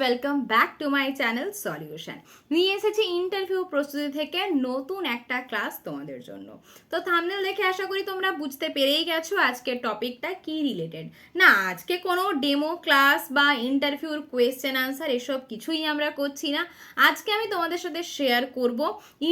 Welcome back to my channel solution নিয়ে এসেছি interview প্রস্তুতি থেকে নতুন একটা ক্লাস তোমাদের জন্য। তো থামনেল দেখে আশা করি তোমরা বুঝতে পেরেই গেছো আজকের টপিকটা কি রিলেটেড না, আজকে কোনো ডেমো ক্লাস বা ইন্টারভিউর কোয়েশ্চেন আনসার এসব কিছুই আমরা করছি না। আজকে আমি তোমাদের সাথে শেয়ার করব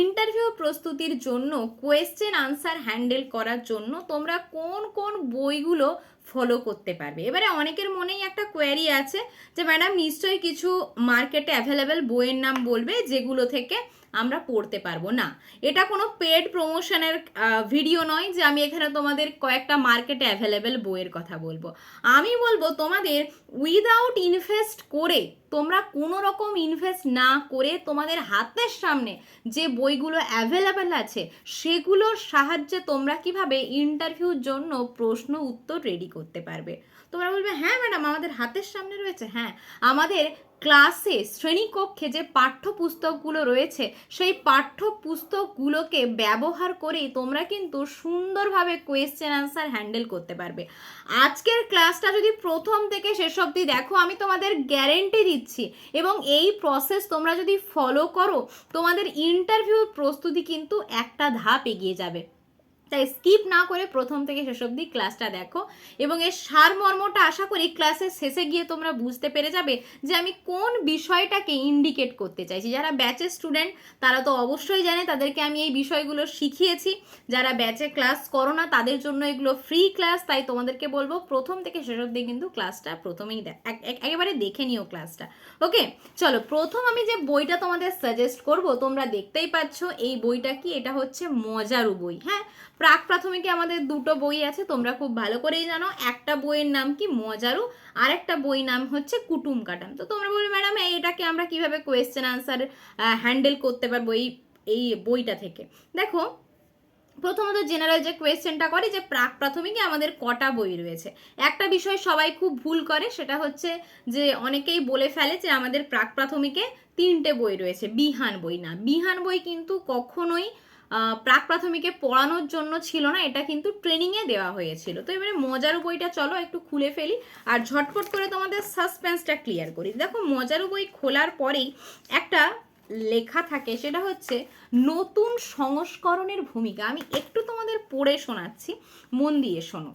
ইন্টারভিউ প্রস্তুতির জন্য কোয়েশ্চেন আনসার হ্যান্ডেল করার জন্য তোমরা কোন কোন বইগুলো ফলো করতে পারবে। এবারে অনেকের মনেই একটা কোয়ারি আছে যে ম্যাডাম নিশ্চয়ই কিছু মার্কেটে অ্যাভেলেবেল বইয়ের নাম বলবে যেগুলো থেকে আমরা পড়তে পারব না। এটা কোনো পেড প্রমোশনের ভিডিও নয় যে আমি এখানে তোমাদের কয়েকটা মার্কেটে অ্যাভেলেবেল বইয়ের কথা বলব। আমি বলব তোমাদের উইদাউট ইনভেস্ট করে, তোমরা কোনো রকম ইনভেস্ট না করে তোমাদের হাতের সামনে যে বইগুলো অ্যাভেলেবেল আছে, সেগুলোর সাহায্যে তোমরা কীভাবে ইন্টারভিউর জন্য প্রশ্ন উত্তর রেডি করতে পারবে? তোমরা বলবে হ্যাঁ ম্যাডাম আমাদের হাতের সামনে রয়েছে। হ্যাঁ আমাদের ক্লাসে শ্রেণীকক্ষে যে পাঠ্যপুস্তকগুলো রয়েছে, সেই পাঠ্যপুস্তকগুলোকে ব্যবহার করেই তোমরা কিন্তু সুন্দরভাবে কোয়েশ্চেন আনসার হ্যান্ডেল করতে পারবে। আজকের ক্লাসটা যদি প্রথম থেকে শেষ অবধি দেখো, আমি তোমাদের গ্যারেন্টি দিচ্ছি এবং এই প্রসেস তোমরা যদি ফলো করো, তোমাদের ইন্টারভিউর প্রস্তুতি কিন্তু একটা ধাপ এগিয়ে যাবে। তাই স্কিপ না করে প্রথম থেকে শেষ অবধি ক্লাসটা দেখো। এবং এর সারমর্মটা আশা করি ক্লাসের শেষে গিয়ে তোমরা বুঝতে পেরে যাবে যে আমি কোন বিষয়টাকে ইন্ডিকেট করতে চাইছি। যারা ব্যাচের স্টুডেন্ট তারা তো অবশ্যই জানে তাদেরকে আমি এই বিষয়গুলো শিখিয়েছি। যারা ব্যাচে ক্লাস করো না, তাদের জন্য এগুলো ফ্রি ক্লাস তাই তোমাদেরকে বলব প্রথম থেকে শেষ অবধি কিন্তু ক্লাসটা প্রথমেই দেখ এক- এক- একেবারে দেখে নিও ক্লাসটা ওকে চলো, প্রথম আমি যে বইটা তোমাদের সাজেস্ট করব, তোমরা দেখতেই পাচ্ছ, এই বইটা কি? এটা হচ্ছে মজারু বই হ্যাঁ? প্রাক প্রাথমিকে আমাদের দুটো বই আছে, তোমরা খুব ভালো করেই জানো। একটা বইয়ের নাম কি? মজারু। আর একটা বই নাম হচ্ছে কুটুম কাটাম তো তোমরা বলবে, ম্যাডাম, এটাকে আমরা কীভাবে কোয়েশ্চেন আনসার হ্যান্ডেল করতে পারব এই এই বইটা থেকে? দেখো, প্রথমত জেনারেল যে কোয়েশ্চেনটা করে যে প্রাক প্রাথমিকে আমাদের কটা বই রয়েছে। একটা বিষয় সবাই খুব ভুল করে, সেটা হচ্ছে যে অনেকেই বলে ফেলে যে আমাদের প্রাক প্রাথমিকে তিনটে বই রয়েছে, বিহান বই। না, বিহান বই কিন্তু কখনোই প্রাক প্রাথমিকে পড়ানোর জন্য ছিল না, এটা কিন্তু ট্রেনিংয়ে দেওয়া হয়েছিল। তো এবারে মজার বইটা চলো একটু খুলে ফেলি আর ঝটপট করে তোমাদের সাসপেন্সটা ক্লিয়ার করি। দেখো, মজার বই খোলার পরেই একটা লেখা থাকে, সেটা হচ্ছে, নতুন সংস্করণের ভূমিকা। আমি একটু তোমাদের পড়ে শোনাচ্ছি, মন দিয়ে শোনো।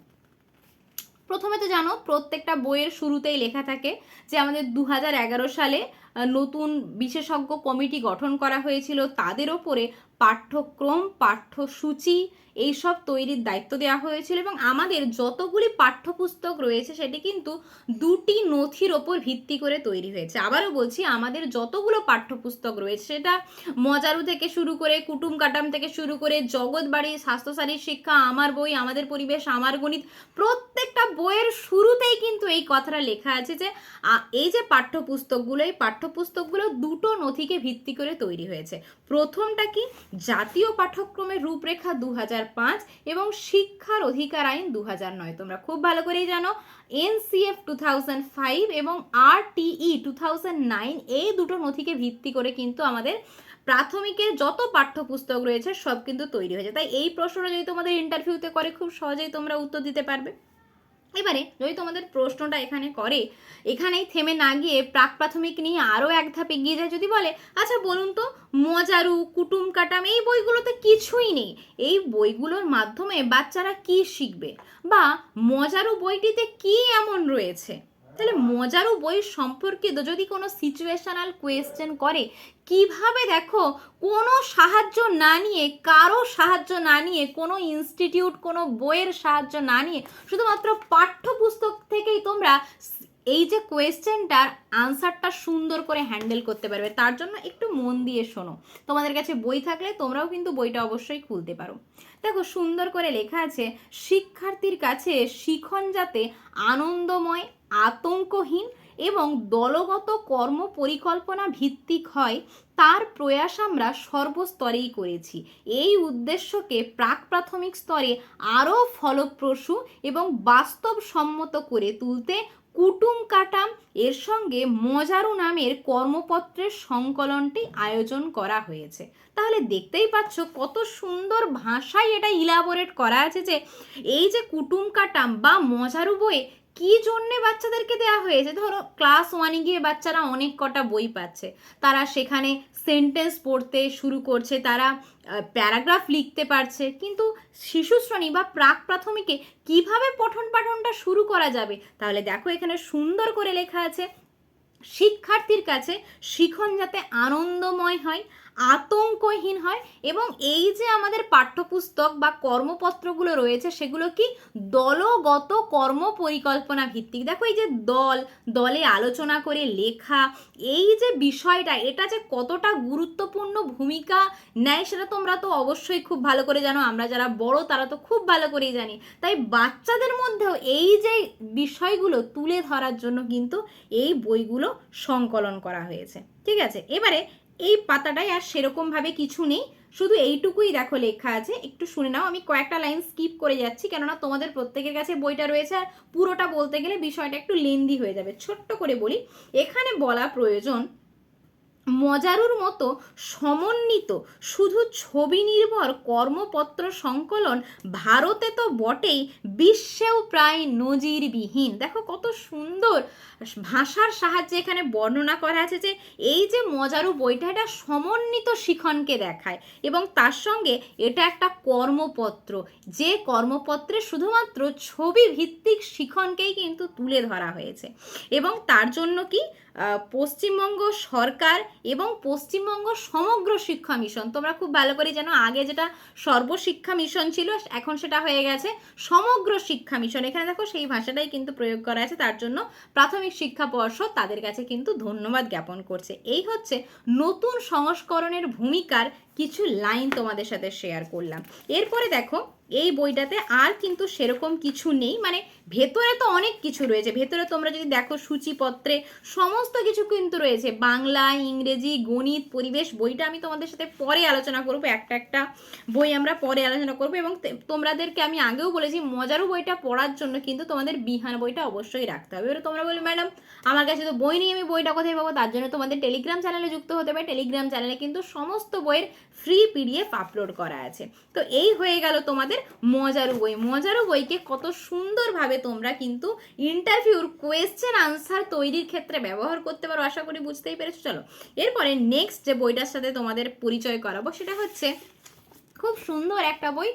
প্রথমে তো জানো, প্রত্যেকটা বইয়ের শুরুতেই লেখা থাকে যে আমাদের দু হাজার এগারো সালে নতুন বিশেষজ্ঞ কমিটি গঠন করা হয়েছিল, তাদের ওপরে পাঠ্যক্রম, পাঠ্যসূচি এইসব তৈরির দায়িত্ব দেওয়া হয়েছিল এবং আমাদের যতগুলি পাঠ্যপুস্তক রয়েছে সেটি কিন্তু দুটি নথির ওপর ভিত্তি করে তৈরি হয়েছে। আবারও বলছি, আমাদের যতগুলো পাঠ্যপুস্তক রয়েছে সেটা মজারু থেকে শুরু করে, কুটুম কাটাম থেকে শুরু করে, জগৎবাড়ি, স্বাস্থ্যসারী শিক্ষা, আমার বই, আমাদের পরিবেশ, আমার গণিত প্রত্যেকটা বইয়ের শুরুতেই কিন্তু এই কথাটা লেখা আছে যে এই যে পাঠ্যপুস্তকগুলো, এই পাঠ্যপুস্তকগুলো দুটো নথিকে ভিত্তি করে তৈরি হয়েছে। প্রথমটা কি? জাতীয় পাঠ্যক্রমের রূপরেখা দু এবং শিক্ষার অধিকার আইন দু তোমরা খুব ভালো করেই জানো, এনসিএফ টু থাউজেন্ড ফাইভ এবং R TE two thousand nine এই দুটো নথিকে ভিত্তি করে কিন্তু আমাদের প্রাথমিকের যত পাঠ্যপুস্তক রয়েছে সব কিন্তু তৈরি হয়েছে। তাই এই প্রশ্নটা যদি তোমাদের ইন্টারভিউতে করে, খুব সহজেই তোমরা উত্তর দিতে পারবে। এবারে যদি তোমাদের প্রশ্নটা এখানে করে, এখানেই থেমে না গিয়ে প্রাক প্রাথমিক নিয়ে আরও এক ধাপ এগিয়ে যায়, যদি বলে আচ্ছা বলুন তো, মজারু, কুটুম কাটাম এই বইগুলোতে কিছুই নেই। এই বইগুলোর মাধ্যমে বাচ্চারা কি শিখবে? বা মজারু বইটিতে কি এমন রয়েছে? তাহলে মজারও বই সম্পর্কিত যদি কোনো সিচুয়েশনাল কোয়েশ্চেন করে, কীভাবে দেখো কোনো সাহায্য না নিয়ে, কারও সাহায্য না নিয়ে, কোনো ইনস্টিটিউট কোনো বইয়ের সাহায্য না নিয়ে, শুধুমাত্র পাঠ্যপুস্তক থেকেই তোমরা এই যে কোয়েশ্চেনটার আনসারটা সুন্দর করে হ্যান্ডেল করতে পারবে, তার জন্য একটু মন দিয়ে শোনো। তোমাদের কাছে বই থাকলে তোমরাও কিন্তু বইটা অবশ্যই খুলতে পারো। দেখো সুন্দর করে লেখা আছে, শিক্ষার্থীর কাছে শিখন যাতে আনন্দময়, আতঙ্কহীন এবং দলগত কর্ম পরিকল্পনা ভিত্তিক হয়, তার প্রয়াস আমরা সর্বস্তরেই করেছি। এই উদ্দেশ্যকে প্রাক প্রাথমিক স্তরে আরও ফলপ্রসূ এবং বাস্তবসম্মত করে তুলতে কুটুম কাটাম, এর সঙ্গে মজারু নামের কর্মপত্রের সংকলনটি আয়োজন করা হয়েছে। তাহলে দেখতেই পাচ্ছ কত সুন্দর ভাষায় এটা ইলাবোরেট করা আছে যে, এই যে কুটুম কাটাম বা মজারু বইয়ে কি জন্যে বাচ্চাদেরকে দেওয়া হয়েছে? ধরো ক্লাস ওয়ানে গিয়ে বাচ্চারা অনেক কটা বই পাচ্ছে। তারা সেখানে সেন্টেন্স পড়তে শুরু করছে, তারা প্যারাগ্রাফ লিখতে পারছে। কিন্তু শিশু শ্রেণি বা প্রাক প্রাথমিকে কীভাবে পঠন পাঠনটা শুরু করা যাবে? তাহলে দেখো, এখানে সুন্দর করে লেখা আছে, শিক্ষার্থীর কাছে শিখন যাতে আনন্দময় হয় আতঙ্কহীন হয় এবং এই যে আমাদের পাঠ্যপুস্তক বা কর্মপত্রগুলো রয়েছে, সেগুলো কি দলগত কর্ম পরিকল্পনা ভিত্তিক? দেখো এই যে দল, দলে আলোচনা করে লেখা, এই যে বিষয়টা, এটা যে কতটা গুরুত্বপূর্ণ ভূমিকা নেয়, সেটা তোমরা তো অবশ্যই খুব ভালো করে জানো। আমরা যারা বড়, তারা তো খুব ভালো করেই জানি। তাই বাচ্চাদের মধ্যেও এই যে বিষয়গুলো তুলে ধরার জন্য কিন্তু এই বইগুলো সংকলন করা হয়েছে। ঠিক আছে? এবারে এই পাতাটাই আর সেরকমভাবে কিছু নেই। শুধু এইটুকুই দেখো লেখা আছে। একটু শুনে নাও, আমি কয়েকটা লাইন স্কিপ করে যাচ্ছি, কেননা তোমাদের প্রত্যেকের কাছে বইটা রয়েছে আর পুরোটা বলতে গেলে বিষয়টা একটু লেন্দি হয়ে যাবে। ছোট্ট করে বলি, এখানে বলা প্রয়োজন মজারুর মতো সমন্বিত, শুধু ছবি নির্ভর কর্মপত্র সংকলন ভারতে তো বটেই, বিশ্বেও প্রায় নজিরবিহীন। দেখো কত সুন্দর ভাষার সাহায্যে এখানে বর্ণনা করা আছে যে, এই যে মজারু বইটা, এটা সমন্বিত শিখনকে দেখায় এবং তার সঙ্গে এটা একটা কর্মপত্র। যে কর্মপত্রে শুধুমাত্র ছবি ভিত্তিক শিখনকেই কিন্তু তুলে ধরা হয়েছে। এবং তার জন্য কি পশ্চিমবঙ্গ সরকার এবং পশ্চিমবঙ্গ সমগ্র শিক্ষা মিশন। তোমরা খুব ভালো করে জানো, আগে যেটা সর্বশিক্ষা মিশন ছিল, এখন সেটা হয়ে গেছে সমগ্র শিক্ষা মিশন। এখানে দেখো সেই ভাষাটাই কিন্তু প্রয়োগ করা আছে, তার জন্য প্রাথমিক শিক্ষা পর্ষদ তাদের কাছে কিন্তু ধন্যবাদ জ্ঞাপন করছে। এই হচ্ছে নতুন সংস্করণের ভূমিকার কিছু লাইন তোমাদের সাথে শেয়ার করলাম। এরপরে দেখো, এই বইটাতে আর কিন্তু সেরকম কিছু নেই মানে ভেতরে তো অনেক কিছু রয়েছে। ভেতরে তোমরা যদি দেখো সূচিপত্রে সমস্ত কিছু কিন্তু রয়েছে। বাংলা, ইংরেজি, গণিত, পরিবেশ, বইটা আমি তোমাদের সাথে পরে আলোচনা করব। একটা একটা বই আমরা পরে আলোচনা করব এবং তোমাদেরকে আমি আগেও বলেছি মজারও বইটা পড়ার জন্য কিন্তু তোমাদের বিহান বইটা অবশ্যই রাখতে হবে। এবারে তোমরা বলবে, ম্যাডাম, আমার কাছে তো বই নেই, আমি বইটা কোথায় পাবো? তার জন্য তোমাদের টেলিগ্রাম চ্যানেলে যুক্ত হতে হবে। টেলিগ্রাম চ্যানেলে কিন্তু সমস্ত বইয়ের ফ্রি পিডিএফ আপলোড করা আছে। তো এই হয়ে গেল তোমাদের মজারু বই। মজারু বইকে কত সুন্দরভাবে তোমরা কিন্তু ইন্টারভিউর কোয়েশ্চেন আনসার তৈরির ক্ষেত্রে ব্যবহার করতে পারো, আশা করি বুঝতেই পেরেছ। চলো, এরপরে নেক্সট যে বইটার সাথে তোমাদের পরিচয় করাবো, সেটা হচ্ছে খুব সুন্দর একটা বই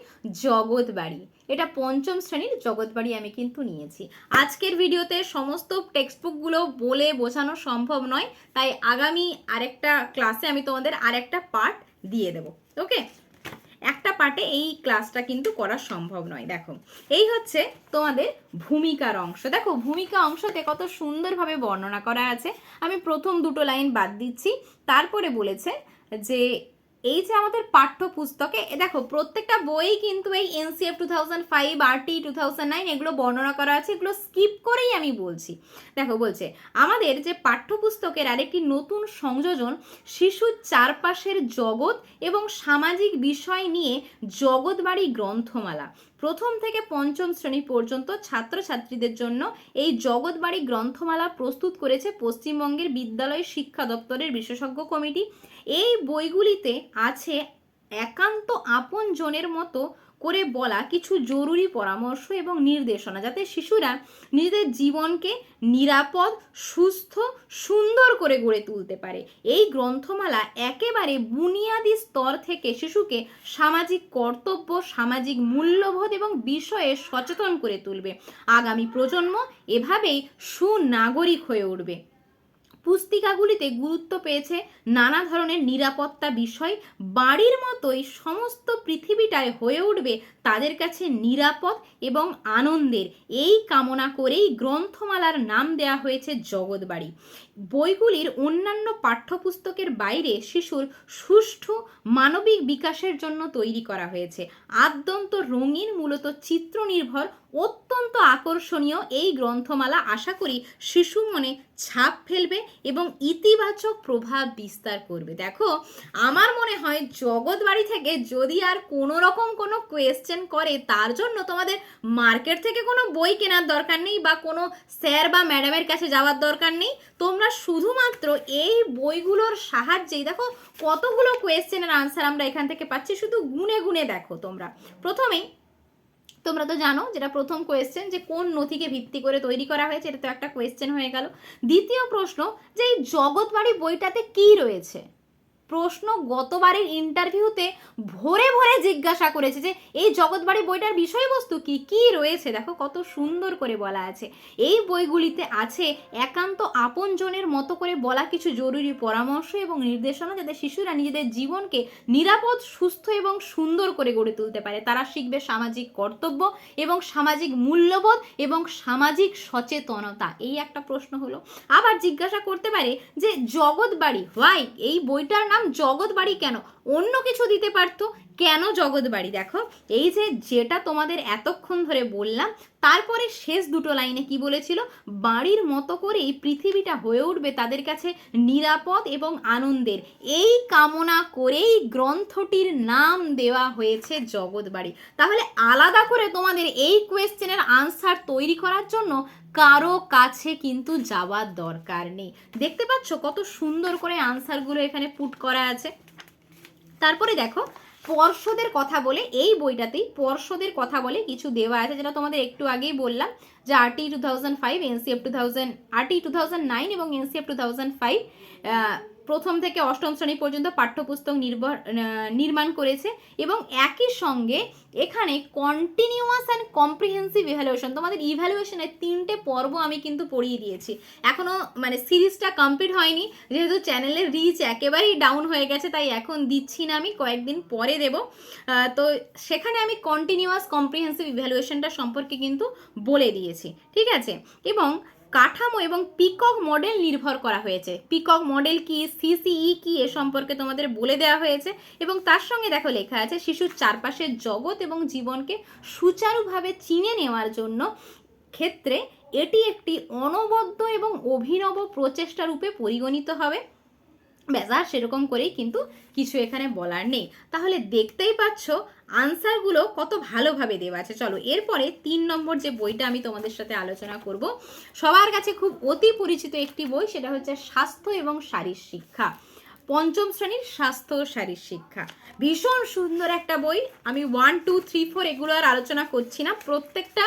জগৎবাড়ি এটা পঞ্চম শ্রেণির জগৎবাড়ি আমি কিন্তু নিয়েছি। আজকের ভিডিওতে সমস্ত টেক্সটবুকগুলো বলে বোঝানো সম্ভব নয়, তাই আগামী আরেকটা ক্লাসে আমি তোমাদের আরেকটা পার্ট দিয়ে দেব ওকে একটা পার্টে এই ক্লাসটা কিন্তু করা সম্ভব নয়, দেখো। এই হচ্ছে তোমাদের ভূমিকার অংশ। দেখো, ভূমিকা অংশতে কত সুন্দরভাবে বর্ণনা করা আছে। আমি প্রথম দুটো লাইন বাদ দিচ্ছি। তারপরে বলেছে যে এই যে আমাদের পাঠ্যপুস্তকে দেখো, প্রত্যেকটা বই কিন্তু এই NCF two thousand five RT two thousand nine এগুলো বর্ণনা করা আছে, এগুলো স্কিপ করেই আমি বলছি। দেখো, বলছে, আমাদের যে পাঠ্যপুস্তকের আরেকটি নতুন সংযোজন, শিশুর চারপাশের জগৎ এবং সামাজিক বিষয় নিয়ে জগৎবাড়ি গ্রন্থমালা। প্রথম থেকে পঞ্চম শ্রেণি পর্যন্ত ছাত্রছাত্রীদের জন্য এই জগৎবাড়ি গ্রন্থমালা প্রস্তুত করেছে পশ্চিমবঙ্গের বিদ্যালয় শিক্ষা দপ্তরের বিশেষজ্ঞ কমিটি। এই বইগুলিতে আছে একান্ত আপন জনের মতো করে বলা কিছু জরুরি পরামর্শ এবং নির্দেশনা যাতে শিশুরা নিজেদের জীবনকে নিরাপদ, সুস্থ, সুন্দর করে গড়ে তুলতে পারে। এই গ্রন্থমালা একেবারে বুনিয়াদি স্তর থেকে শিশুকে সামাজিক কর্তব্য, সামাজিক মূল্যবোধ এবং বিষয়ে সচেতন করে তুলবে। আগামী প্রজন্ম এভাবেই সুনাগরিক হয়ে উঠবে। পুস্তিকাগুলিতে গুরুত্ব পেয়েছে নানা ধরনের নিরাপত্তা বিষয়। বাড়ির মতোই সমস্ত পৃথিবীটায় হয়ে উঠবে তাদের কাছে নিরাপদ এবং আনন্দের। এই কামনা করেই গ্রন্থমালার নাম দেয়া হয়েছে জগৎবাড়ি। বইগুলির অন্যান্য পাঠ্যপুস্তকের বাইরে শিশুর সুষ্ঠু মানবিক বিকাশের জন্য তৈরি করা হয়েছে। আদ্যন্ত রঙিন, মূলত চিত্রনির্ভর, অত্যন্ত আকর্ষণীয় এই গ্রন্থমালা আশা করি শিশু মনে ছাপ ফেলবে এবং ইতিবাচক প্রভাব বিস্তার করবে। দেখো, আমার মনে হয় জগৎবাড়ি থেকে যদি আর কোনো রকম কোনো কোয়েশ্চেন করে, তার জন্য তোমাদের মার্কেট থেকে কোনো বই কেনার দরকার নেই বা কোনো স্যার বা ম্যাডামের কাছে যাওয়ার দরকার নেই। তোমরা শুধুমাত্র এই বইগুলোর সাহায্যেই, দেখো, কতগুলো কোয়েশ্চেনের আনসার আমরা এখান থেকে পাচ্ছি। শুধু গুনে গুনে দেখো তোমরা। প্রথমেই তোমরা তো জানো যেটা প্রথম কোয়েশ্চেন যে কোন নথিকে ভিত্তি করে তৈরি করা হয়েছে, এটা তো একটা কোয়েশ্চেন হয়ে গেল। দ্বিতীয় প্রশ্ন, যে এই জগৎবাড়ি বইটাতে কি রয়েছে? প্রশ্ন গতবারের ইন্টারভিউতে ভরে ভরে জিজ্ঞাসা করেছে যে, এই জগৎবাড়ি বইটার বিষয়বস্তু কি? কি রয়েছে? দেখো কত সুন্দর করে বলা আছে। এই বইগুলিতে আছে একান্ত আপনজনের মতো করে বলা কিছু জরুরি পরামর্শ এবং নির্দেশনা যাতে শিশুরা নিজেদের জীবনকে নিরাপদ, সুস্থ এবং সুন্দর করে গড়ে তুলতে পারে। তারা শিখবে সামাজিক কর্তব্য এবং সামাজিক মূল্যবোধ এবং সামাজিক সচেতনতা। এই একটা প্রশ্ন হলো। আবার জিজ্ঞাসা করতে পারে যে, জগৎবাড়ি, হোয়াই? এই বইটার নাম জগৎবাড়ি কেন? অন্য কিছু দিতে পারতো, কেন জগৎবাড়ি দেখো, এই যে যেটা তোমাদের এতক্ষণ ধরে বললাম, তারপরে শেষ দুটো লাইনে কি বলেছিল? বাড়ির মতো করেই পৃথিবীটা হয়ে উঠবে তাদের কাছে নিরাপদ এবং আনন্দের। এই কামনা করেই গ্রন্থটির নাম দেওয়া হয়েছে জগৎবাড়ি তাহলে আলাদা করে তোমাদের এই কোয়েশ্চেনের আনসার তৈরি করার জন্য কারও কাছে কিন্তু যাওয়ার দরকার নেই। দেখতে পাচ্ছ কত সুন্দর করে আনসারগুলো এখানে পুট করা আছে। তারপরে দেখো, পর্ষদের কথা বলে, এই বইটাতেই পর্ষদের কথা বলে কিছু দেওয়া আছে, যেটা তোমাদের একটু আগেই বললাম, যে RT two thousand five NCF two thousand RT two thousand nine এবং এনসিএফ টু থাউজেন্ড ফাইভ প্রথম থেকে অষ্টম শ্রেণি পর্যন্ত পাঠ্যপুস্তক নির্ভর নির্মাণ করেছে এবং একই সঙ্গে এখানে কন্টিনিউয়াস অ্যান্ড কম্প্রিহেন্সিভ ইভ্যালুয়েশন তোমাদের ইভ্যালুয়েশনের তিনটে পর্ব আমি কিন্তু পড়িয়ে দিয়েছি। এখনও মানে সিরিজটা কমপ্লিট হয়নি, যেহেতু চ্যানেলের রিচ একেবারেই ডাউন হয়ে গেছে, তাই এখন দিচ্ছি না আমি, কয়েকদিন পরে দেব। তো সেখানে আমি কন্টিনিউয়াস কম্প্রিহেন্সিভ ইভ্যালুয়েশনটা সম্পর্কে কিন্তু বলে দিয়েছি, ঠিক আছে? এবং কাঠামো এবং পিকক মডেল নির্ভর করা হয়েছে। পিকক মডেল কি সিসিই কি, এ সম্পর্কে তোমাদের বলে দেওয়া হয়েছে এবং তার সঙ্গে দেখো লেখা আছে, শিশুর চারপাশের জগৎ এবং জীবনকে সুচারুভাবে চিনে নেওয়ার জন্য ক্ষেত্রে এটি একটি অনবদ্য এবং অভিনব প্রচেষ্টা রূপে পরিগণিত হবে। ব্যাস, আর সেরকম করেই কিন্তু কিছু এখানে বলার নেই। তাহলে দেখতেই পাচ্ছ আনসারগুলো কত ভালোভাবে দেওয়া আছে। চলো, এরপরে তিন নম্বর যে বইটা আমি তোমাদের সাথে আলোচনা করব, সবার কাছে খুব অতি পরিচিত একটি বই, সেটা হচ্ছে স্বাস্থ্য এবং শারীর শিক্ষা। পঞ্চম শ্রেণির স্বাস্থ্য ও শারীর শিক্ষা। ভীষণ সুন্দর একটা বই। আমি ওয়ান টু থ্রি ফোর এগুলো আর আলোচনা করছি না। প্রত্যেকটা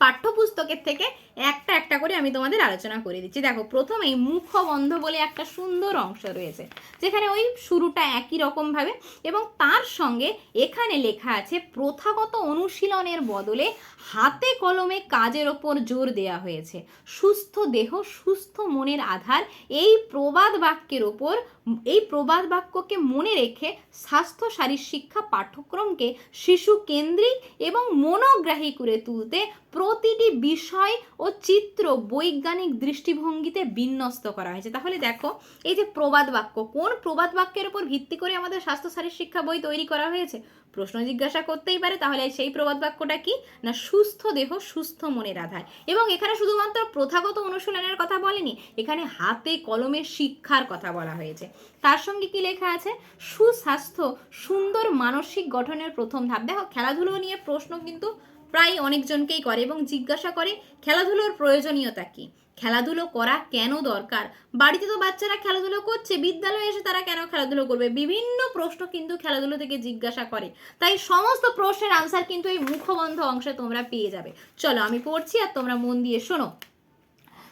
পাঠ্যপুস্তকের থেকে একটা একটা করে আমি তোমাদের আলোচনা করে দিচ্ছি। দেখো, প্রথমেই মুখবন্ধ বলে একটা সুন্দর অংশ রয়েছে, যেখানে ওই শুরুটা একই রকমভাবে এবং তার সঙ্গে এখানে লেখা আছে, প্রথাগত অনুশীলনের বদলে হাতে কলমে কাজের ওপর জোর দেওয়া হয়েছে। সুস্থ দেহ, সুস্থ মনের আধার, এই প্রবাদ বাক্যের ওপর, এই প্রবাদ বাক্যকে মনে রেখে স্বাস্থ্য শারীর শিক্ষা পাঠ্যক্রমকে শিশু কেন্দ্রিক এবং মনোগ্রাহী করে তুলতে প্রতিটি বিষয় ও চিত্র বৈজ্ঞানিক দৃষ্টিভঙ্গিতে বিন্যস্ত করা হয়েছে। তাহলে দেখো, এই যে প্রবাদ বাক্য, কোন প্রবাদ বাক্যের উপর ভিত্তি করে আমাদের স্বাস্থ্য শারীর শিক্ষা বই তৈরি করা হয়েছে? প্রশ্ন জিজ্ঞাসা করতেই পারে, তাহলে সেই প্রবাদ বাক্যটা কি? না, সুস্থ দেহ, সুস্থ মনের আধার। এবং এখানে শুধুমাত্র প্রথাগত অনুশীলনের কথা বলেনি, এখানে হাতে কলমে শিক্ষার কথা বলা হয়েছে। তার সঙ্গে কি লেখা আছে? সুস্বাস্থ্য, সুন্দর মানসিক গঠনের প্রথম ধাপ। দেখো, খেলাধুলো নিয়ে প্রশ্ন কিন্তু প্রায় অনেকজনকেই করে এবং জিজ্ঞাসা করে, খেলাধুলোর প্রয়োজনীয়তা কি? খেলাধুলো করা কেন দরকার? বাড়িতে তো বাচ্চারা খেলাধুলো করছে, বিদ্যালয়ে এসে তারা কেন খেলাধুলো করবে? বিভিন্ন প্রশ্ন কিন্তু খেলাধুলো থেকে জিজ্ঞাসা করে। তাই সমস্ত প্রশ্নের আনসার কিন্তু এই মুখবন্ধ অংশে তোমরা পেয়ে যাবে। চলো আমি পড়ছি আর তোমরা মন দিয়ে শোনো।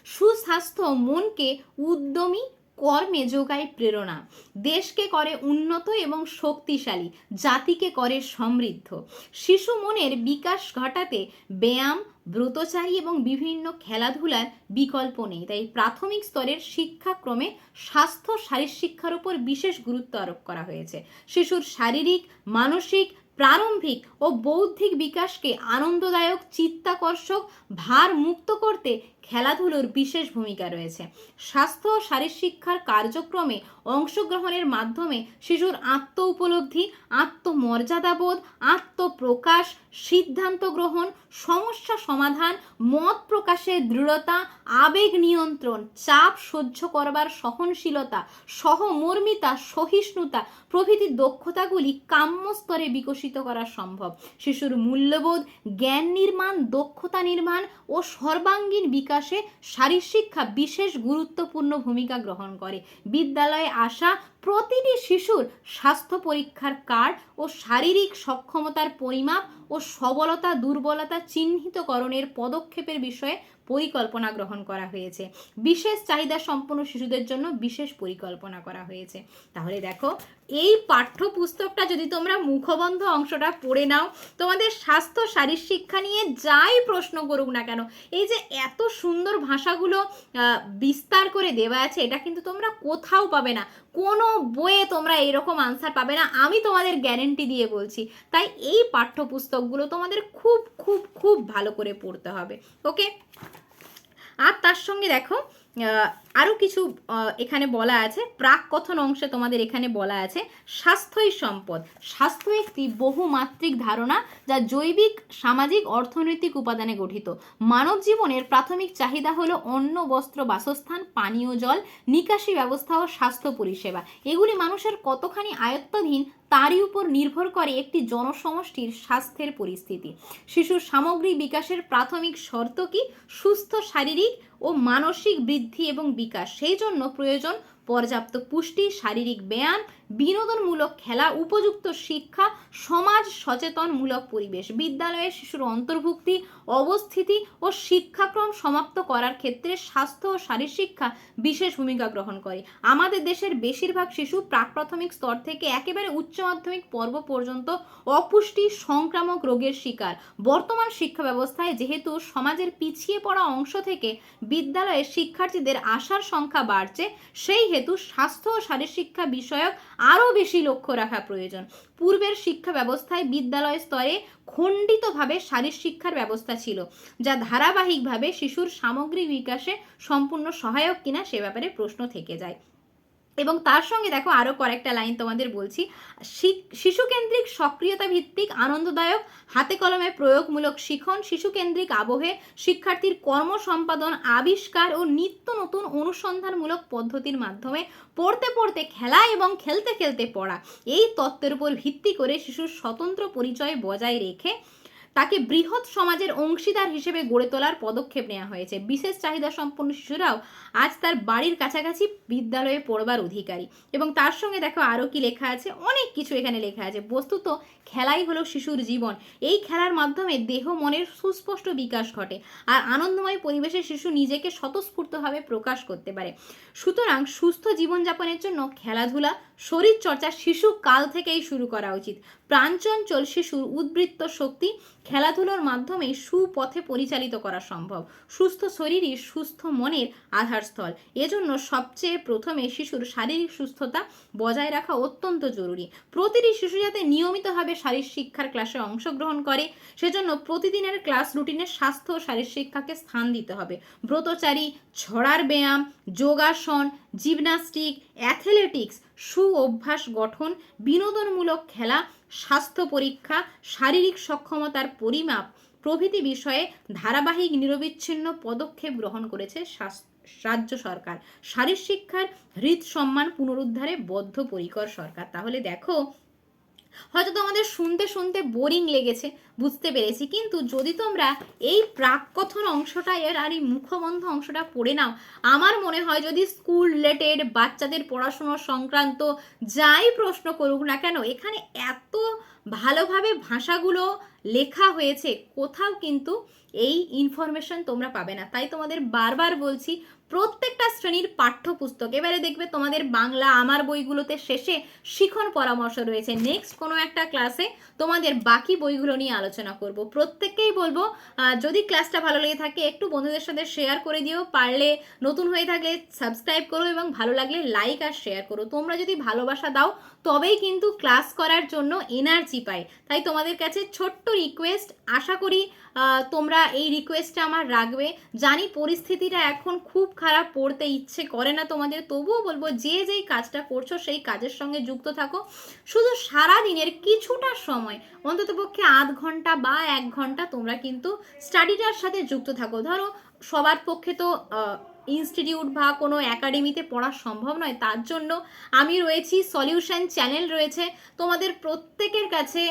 সুস্বাস্থ্য মনকে উদ্যমী কর্মে যোগায় প্রেরণা। দেশকে করে উন্নত এবং শক্তিশালী, জাতিকে করে সমৃদ্ধ। শিশু মনের বিকাশ ঘটাতে ব্যায়াম, ব্রতচারী এবং বিভিন্ন খেলাধুলার বিকল্প নেই। তাই প্রাথমিক স্তরের শিক্ষাক্রমে স্বাস্থ্য শিক্ষার উপর বিশেষ গুরুত্ব আরোপ করা হয়েছে। শিশুর শারীরিক, মানসিক, প্রারম্ভিক ও বৌদ্ধিক বিকাশকে আনন্দদায়ক, চিত্তাকর্ষক, ভার মুক্ত করতে খেলাধুলোর বিশেষ ভূমিকা রয়েছে। স্বাস্থ্য ও শারীর শিক্ষার কার্যক্রমে অংশগ্রহণের মাধ্যমে শিশুর আত্ম উপলব্ধি আত্মমর্যাদাবোধ, আত্মপ্রকাশ, সিদ্ধান্ত গ্রহণ, সমস্যা সমাধান, মত প্রকাশের দৃঢ়তা, আবেগ নিয়ন্ত্রণ, চাপ সহ্য করবার সহনশীলতা, সহমর্মিতা, সহিষ্ণুতা প্রভৃতি দক্ষতাগুলি কাম্য স্তরে বিকশিত করা সম্ভব। শিশুর মূল্যবোধ, জ্ঞান নির্মাণ, দক্ষতা নির্মাণ ও সর্বাঙ্গীন বিকাশ বিকাশে শারীরশিক্ষা বিশেষ গুরুত্বপূর্ণ ভূমিকা গ্রহণ করে। বিদ্যালয়ে আসা প্রতিটি শিশুর স্বাস্থ্য পরীক্ষার কার্ড ও শারীরিক সক্ষমতার পরিমাপ ও সবলতা, দুর্বলতা চিহ্নিতকরণের পদক্ষেপের বিষয়ে পরিকল্পনা গ্রহণ করা হয়েছে। বিশেষ চাহিদা সম্পন্ন শিশুদের জন্য বিশেষ পরিকল্পনা করা হয়েছে। তাহলে দেখো এই পাঠ্যপুস্তকটা যদি তোমরা মুখবন্ধ অংশটা পড়ে নাও, তোমাদের স্বাস্থ্য শারীর শিক্ষা নিয়ে যাই প্রশ্ন করুক না কেন, এই যে এত সুন্দর ভাষাগুলো বিস্তার করে দেওয়া আছে, এটা কিন্তু তোমরা কোথাও পাবে না, কোনো বইয়ে তোমরা এরকম আনসার পাবে না, আমি তোমাদের গ্যারেন্টি দিয়ে বলছি। তাই এই পাঠ্যপুস্তকগুলো তোমাদের খুব খুব খুব ভালো করে পড়তে হবে ওকে আর তার সঙ্গে দেখো আরও কিছু এখানে বলা আছে, প্রাক কথন অংশে তোমাদের এখানে বলা আছে, স্বাস্থ্যই সম্পদ। স্বাস্থ্য একটি বহুমাত্রিক ধারণা যা জৈবিক, সামাজিক, অর্থনৈতিক উপাদানে গঠিত। মানব জীবনের প্রাথমিক চাহিদা হলো অন্ন, বস্ত্র, বাসস্থান, পানীয় জল, নিকাশি ব্যবস্থা ও স্বাস্থ্য পরিষেবা। এগুলি মানুষের কতখানি আয়ত্তাধীন তারই উপর নির্ভর করে একটি জনসমষ্টির স্বাস্থ্যের পরিস্থিতি। শিশুর সামগ্রিক বিকাশের প্রাথমিক শর্ত কি? সুস্থ শারীরিক ও মানসিক বৃদ্ধি এবং বিকাশ। সেই জন্য প্রয়োজন পর্যাপ্ত পুষ্টি, শারীরিক ব্যায়াম, বিনোদনমূলক খেলা, উপযুক্ত শিক্ষা, সমাজ সচেতনমূলক পরিবেশ। বিদ্যালয়ে শিশুর অন্তর্ভুক্তি অবস্থিতি ও শিক্ষাক্রম সমাপ্ত করার ক্ষেত্রে স্বাস্থ্য ও শারীর শিক্ষা বিশেষ ভূমিকা গ্রহণ করে। আমাদের দেশের বেশিরভাগ শিশু প্রাক প্রাথমিক স্তর থেকে একেবারে উচ্চ মাধ্যমিক পর্ব পর্যন্ত অপুষ্টি সংক্রামক রোগের শিকার। বর্তমান শিক্ষা ব্যবস্থায় যেহেতু সমাজের পিছিয়ে পড়া অংশ থেকে বিদ্যালয়ে শিক্ষার্থীদের আসার সংখ্যা বাড়ছে, সেই হেতু স্বাস্থ্য ও শারীর শিক্ষা বিষয়ক আরও বেশি লক্ষ্য রাখা প্রয়োজন। পূর্বের শিক্ষা ব্যবস্থায় বিদ্যালয় স্তরে খণ্ডিতভাবে শারীর শিক্ষার ব্যবস্থা ছিল, যা ধারাবাহিকভাবে শিশুর সামগ্রিক বিকাশে সম্পূর্ণ সহায়ক কিনা সে ব্যাপারে প্রশ্ন থেকে যায়। এবং তার সঙ্গে দেখো আরও কয়েকটা লাইন তোমাদের বলছি। শিক- শিশুকেন্দ্রিক সক্রিয়তা ভিত্তিক আনন্দদায়ক হাতে কলমে প্রয়োগমূলক শিখন, শিশুকেন্দ্রিক আবহে শিক্ষার্থীর কর্ম সম্পাদন, আবিষ্কার ও নিত্য নতুন অনুসন্ধানমূলক পদ্ধতির মাধ্যমে পড়তে পড়তে খেলা এবং খেলতে খেলতে পড়া। এই তত্ত্বের উপর ভিত্তি করে শিশুর স্বতন্ত্র পরিচয় বজায় রেখে তাকে বৃহৎ সমাজের অংশীদার হিসেবে গড়ে তোলার পদক্ষেপ নেওয়া হয়েছে। বিশেষ চাহিদা সম্পন্ন শিশুরাও আজ তার বাড়ির কাছাকাছি বিদ্যালয়ে পড়বার অধিকারী। এবং তার সঙ্গে দেখো আরও কি লেখা আছে? অনেক কিছু এখানে লেখা আছে। বস্তুত খেলাই হলো শিশুর জীবন। এই খেলার মাধ্যমে দেহ মনের সুস্পষ্ট বিকাশ ঘটে আর আনন্দময় পরিবেশে শিশু নিজেকে স্বতঃস্ফূর্তভাবে প্রকাশ করতে পারে। সুতরাং সুস্থ জীবনযাপনের জন্য খেলাধুলা শরীর চর্চা শিশু কাল থেকেই শুরু করা উচিত। প্রাণচঞ্চল শিশুর উদ্বৃত্ত শক্তি খেলাধুলোর মাধ্যমে সুপথে পরিচালিত করা সম্ভব। সুস্থ শরীরই সুস্থ মনের আধারস্থল। এজন্য সবচেয়ে প্রথমে শিশুর শারীরিক সুস্থতা বজায় রাখা অত্যন্ত জরুরি। প্রতিটি শিশু যাতে নিয়মিতভাবে শারীর শিক্ষার ক্লাসে অংশগ্রহণ করে, সেজন্য প্রতিদিনের ক্লাস রুটিনে স্বাস্থ্য ও শারীর শিক্ষাকে স্থান দিতে হবে। ব্রতচারী, ছড়ার ব্যায়াম, যোগাসন, জিমনাস্টিক, অ্যাথলেটিক্স সু অভ্যাস গঠন, বিনোদনমূলক খেলা স্বাস্থ্য পরীক্ষা, শারীরিক সক্ষমতার পরিমাপ প্রভৃতি বিষয়ে ধারাবাহিক নিরবিচ্ছিন্ন পদক্ষেপ গ্রহণ করেছে রাজ্য সরকার। শারীর শিক্ষার হৃদ সম্মান পুনরুদ্ধারে বদ্ধপরিকর সরকার। তাহলে দেখো হয়তো তোমাদের শুনতে শুনতে বোরিং লেগেছে, বুঝতে পেরেছি। কিন্তু যদি তোমরা এই প্রাককথন অংশটা, এর আর এই মুখবন্ধ অংশটা পড়ে নাও, আমার মনে হয় যদি স্কুল রিলেটেড, বাচ্চাদের পড়াশুনো সংক্রান্ত যাই প্রশ্ন করুক না কেন, এখানে এত ভালোভাবে ভাষাগুলো লেখা হয়েছে, কোথাও কিন্তু এই ইনফরমেশন তোমরা পাবে না। তাই তোমাদের বারবার বলছি প্রত্যেকটা শ্রেণির পাঠ্যপুস্তক। এবারে দেখবে তোমাদের বাংলা আমার বইগুলোতে শেষে শিখন পরামর্শ রয়েছে। নেক্সট কোনো একটা ক্লাসে তোমাদের বাকি বইগুলো নিয়ে আলোচনা করব। প্রত্যেককেই বলব যদি ক্লাসটা ভালো লেগে থাকে, একটু বন্ধুদের সাথে শেয়ার করে দিও। পারলে নতুন হয়ে থাকলে সাবস্ক্রাইব করো এবং ভালো লাগলে লাইক আর শেয়ার করো। তোমরা যদি ভালোবাসা দাও তবেই কিন্তু ক্লাস করার জন্য এনার্জি পাই। তাই তোমাদের কাছে ছোট্ট রিকোয়েস্ট আশা করি তোমরা এই রিকোয়েস্টটা আমার রাখবে। জানি পরিস্থিতিটা এখন খুব খারাপ, পড়তে ইচ্ছে করে না তোমাদের, তবুও বলব যে যেই কাজটা করছ সেই কাজের সঙ্গে যুক্ত থাকো। শুধু সারা দিনের কিছুটা সময় অন্ততপক্ষে আধ ঘণ্টা বা এক ঘণ্টা তোমরা কিন্তু স্টাডিটার সাথে যুক্ত থাকো। ধরো, সবার পক্ষে তো ইনস্টিটিউট বা কোনো একাডেমিতে পড়া সম্ভব নয়, তার জন্য আমি রয়েছি, সলিউশন চ্যানেল রয়েছে। তোমাদের প্রত্যেকের কাছে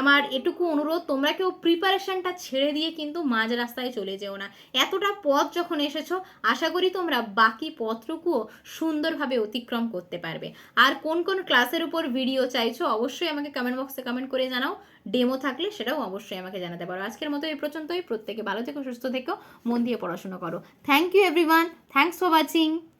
আমার এটুকু অনুরোধ, তোমরা কেউ প্রিপারেশনটা ছেড়ে দিয়ে কিন্তু মাঝ রাস্তায় চলে যেও না। এতটা পথ যখন এসেছ, আশা করি তোমরা বাকি পথটুকুও সুন্দরভাবে অতিক্রম করতে পারবে। আর কোন কোন ক্লাসের উপর ভিডিও চাইছো, অবশ্যই আমাকে কমেন্ট বক্সে কমেন্ট করে জানাও। ডেমো থাকলে সেটাও অবশ্যই আমাকে জানাতে পারো। আজকের মতো এই পর্যন্তই। প্রত্যেকে ভালো থেকো, সুস্থ থেকো, মন দিয়ে পড়াশোনা করো। Thank you everyone thanks for watching